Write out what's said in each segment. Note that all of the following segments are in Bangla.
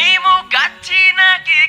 কাচ্চি নাকি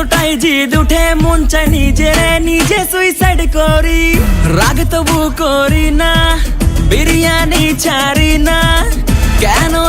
এতটাই জিদ উঠে, মন চাই নিজে নিজে সুইসাইড করি। রাগ তবু করি না, বিরিয়ানি ছাড়ি না।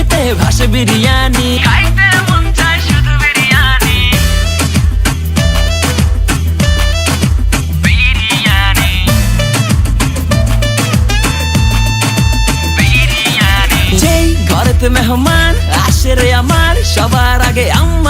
চোখেতে ভাসে বিরিয়ানি। খাইতে মন চায় শুধু বিরিয়ানি। বিরিয়ানি। বিরিয়ানি। যেই ঘরেতে মেহমান আসে রে আমার সবার আগে আমারে